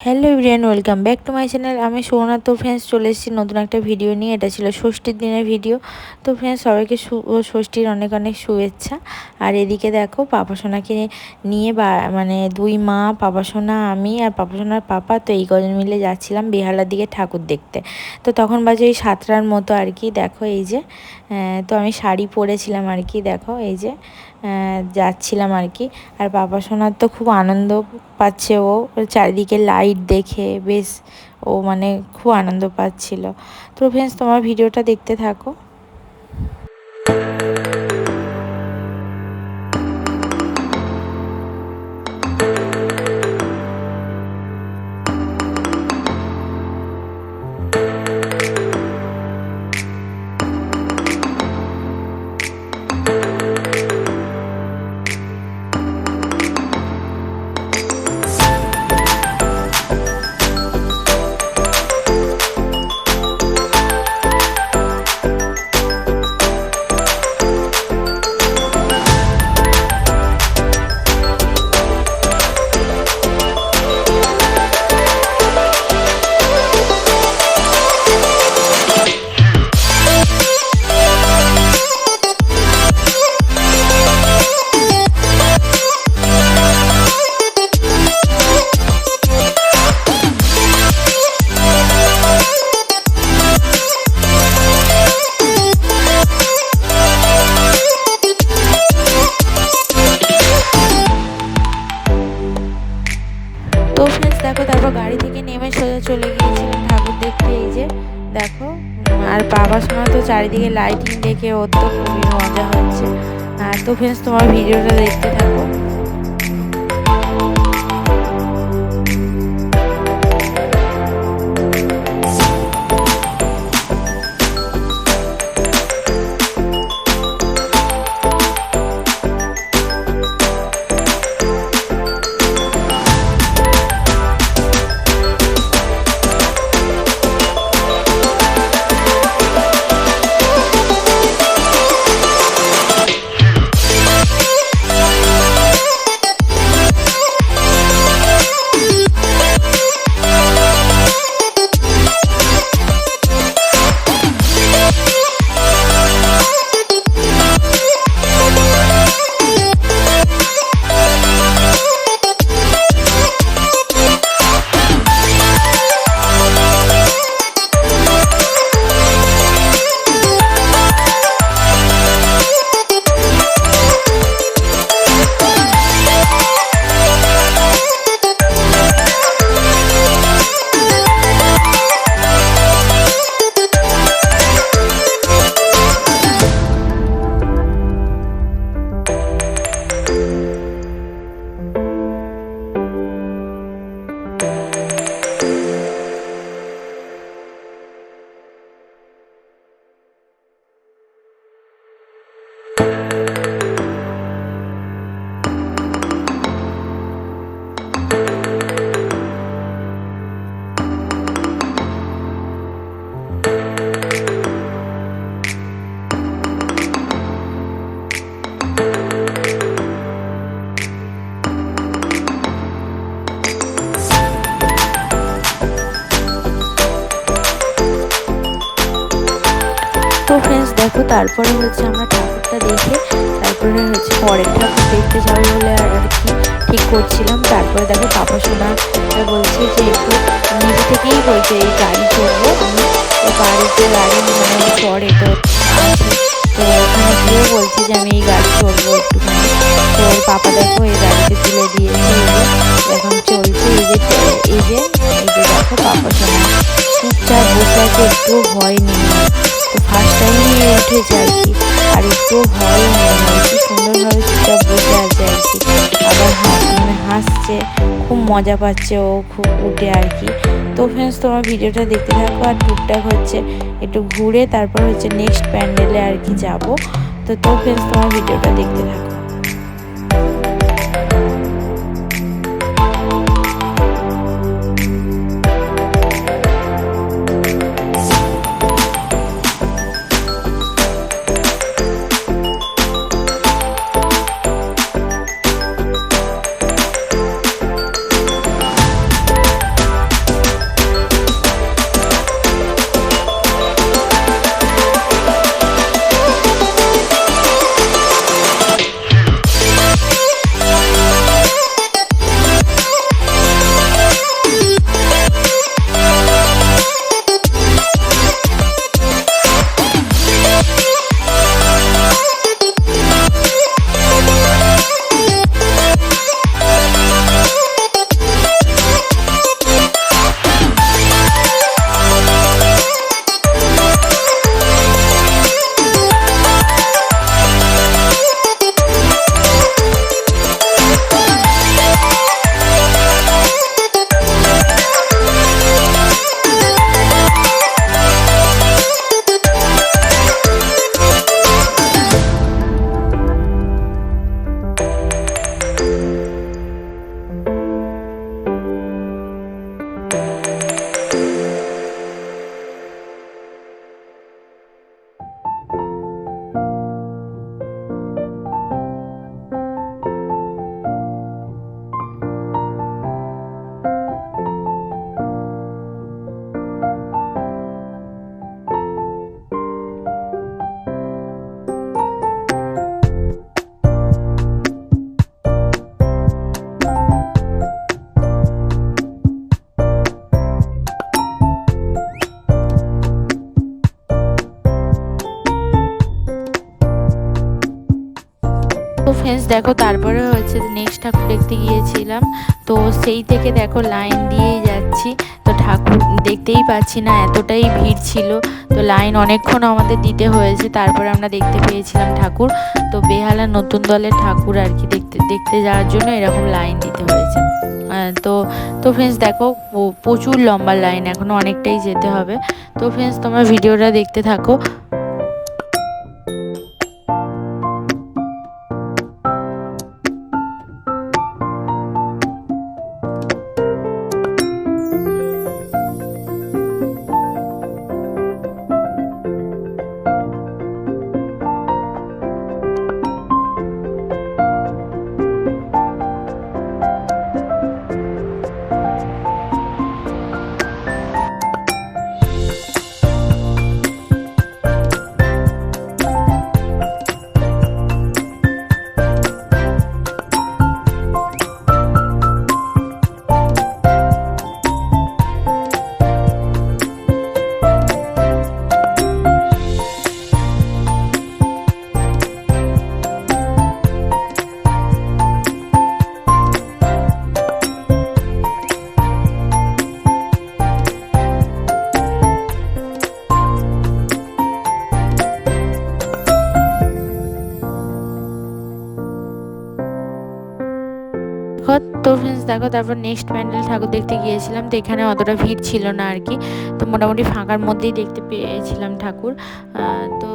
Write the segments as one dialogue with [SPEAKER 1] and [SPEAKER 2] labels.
[SPEAKER 1] Hello everyone welcome back to my channel আমি সোনা তো friends চলে এসেছি নতুন একটা ভিডিও নিয়ে। এটা ছিল ষষ্ঠীর দিনের ভিডিও তো ফ্রেন্ডস সবাইকে ষষ্ঠীর অনেক অনেক শুভেচ্ছা। আর এদিকে দেখো পাপাসোনাকে নিয়ে বা মানে দুই মা পাপাসোনা আমি আর পাপাসোনার পাপা। তো এই কজন মিলে যাচ্ছিলাম বেহালার দিকে ঠাকুর দেখতে। তো তখন বাজে ওই সাতটার মতো আর কি। দেখো এই যে তো আমি শাড়ি পরেছিলাম আর কি। দেখো এই যে যাচ্ছিলাম আর কি। আর বাবা সোনার তো খুব আনন্দ পাচ্ছে ও। চারিদিকে লাইট দেখে বেশ ও মানে খুব আনন্দ পাচ্ছিল। তো ফ্রেন্ডস তোমার ভিডিওটা দেখতে থাকো। চারিদিকে লাইটিং দেখে ওর তো খুবই মজা হচ্ছে। তো ফ্রেন্ডস তোমার ভিডিওটা দেখতে থাকো। তো ফ্রেন্ডস দেখো তারপরে হচ্ছে আমরা ঠাকুরটা দেখে তারপরে হচ্ছে পরের ঠাকুর দেখতে যাব বলে আর কি ঠিক করছিলাম। তারপরে দেখো পাপা সোনা বলছে যে একটু নিজে থেকেই বলছে, এই গাড়ি চলবো আমি বাড়িতে গাড়ি মানে পরে তো। ওখানে গিয়েও বলছে যে, আমি এই গাড়ি চলবো একটুখানি। তো ওর পাপা দেখো এই গাড়িতে তুলে দিয়েছে এখন চলছে, এই যে এই যে এই যে দেখো পাপা সোনা। চুপচাপ বসে আছে একটু ভয় নেই। টাইমই যায় আর কি আর একটু ভয় মনে কি সুন্দরভাবে চুপচাপ বসে আছে আর কি আবার মানে হাসছে, খুব মজা পাচ্ছে ও খুব উঠে আর কি। তো ফ্রেন্ডস তোমার ভিডিওটা দেখতে থাকো আর টুকটাক হচ্ছে একটু ঘুরে তারপর হচ্ছে নেক্সট প্যান্ডেলে আর কি যাব। তো তো ফ্রেন্ডস তোমার ভিডিওটা দেখতে থাকো। দেখো, তারপরে হচ্ছে নেক্সট ঠাকুর দেখতে গিয়েছিলাম। তো সেই থেকে দেখো লাইন দিয়েই যাচ্ছি। তো ঠাকুর দেখতেই পাচ্ছি না, এতটাই ভিড় ছিল। তো লাইন অনেকক্ষণ আমাদের দিতে হয়েছে, তারপরে আমরা দেখতে পেয়েছিলাম ঠাকুর। তো বেহালা নতুন দলের ঠাকুর আর কি দেখতে দেখতে যাওয়ার জন্য এরকম লাইন দিতে হয়েছে। তো তো ফ্রেন্ডস দেখো প্রচুর লম্বা লাইন এখনও অনেকটাই যেতে হবে। তো ফ্রেন্ডস তোমরা ভিডিওটা দেখতে থাকো। দেখো, তারপর নেক্সট প্যান্ডেল ঠাকুর দেখতে গিয়েছিলাম, তো এখানে অতটা ভিড় ছিল না আর কি। তো মোটামুটি ফাঁকার মধ্যেই দেখতে পেয়েছিলাম ঠাকুর। তো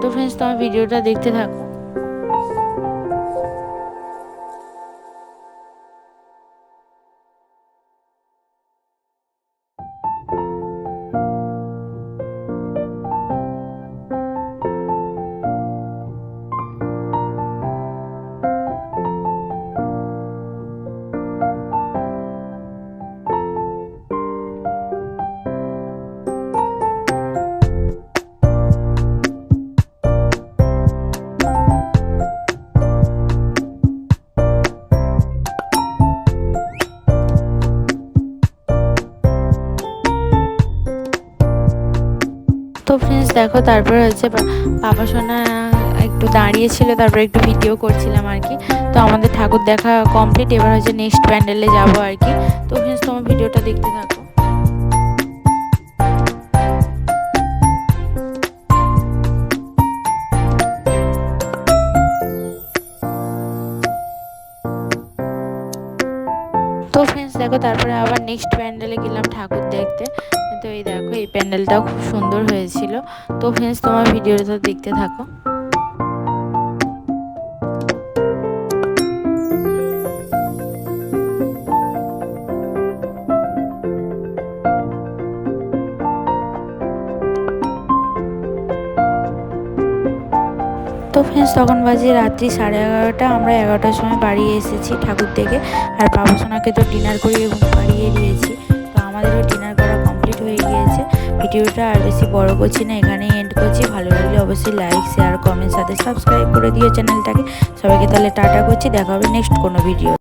[SPEAKER 1] তো ফ্রেন্ডস তোমার ভিডিওটা দেখতে থাকো। তো ফ্রেন্ডস দেখো তারপরে হচ্ছে পাপা সোনা একটু দাঁড়িয়েছিল, তারপরে একটু ভিডিও করছিলাম আর কি। তো আমাদের ঠাকুর দেখা কমপ্লিট এবার হচ্ছে নেক্সট প্যান্ডেলে যাব আর কি। তো ফ্রেন্ডস তোমার ভিডিওটা দেখতে থাকো। তো ফ্রেন্ডস দেখো তারপরে আবার নেক্সট প্যান্ডেলে গেলাম ঠাকুর দেখতে। তো এই দেখো, এই প্যান্ডেলটাও খুব সুন্দর হয়েছিল। তো ফ্রেন্ডস তোমার ভিডিওটা দেখতে থাকো। তো ফ্রেন্ডস তখন বাজে রাত্রি সাড়ে এগারোটা। আমরা এগারোটার সময় বাড়ি এসেছি ঠাকুর থেকে আর বাবুসোনাকে তো ডিনার করিয়ে পাড়িয়ে দিয়েছি। তো আমাদেরও ডিনার ভিডিওটা আর বেশি বড় করছি না, এখানেই এন্ড করছি। ভালো লাগলে অবশ্যই লাইক শেয়ার কমেন্ট সাথে সাবস্ক্রাইব করে দিও চ্যানেলটাকে। সবাইকে তাহলে টাটা করছি, দেখা হবে নেক্সট কোনো ভিডিও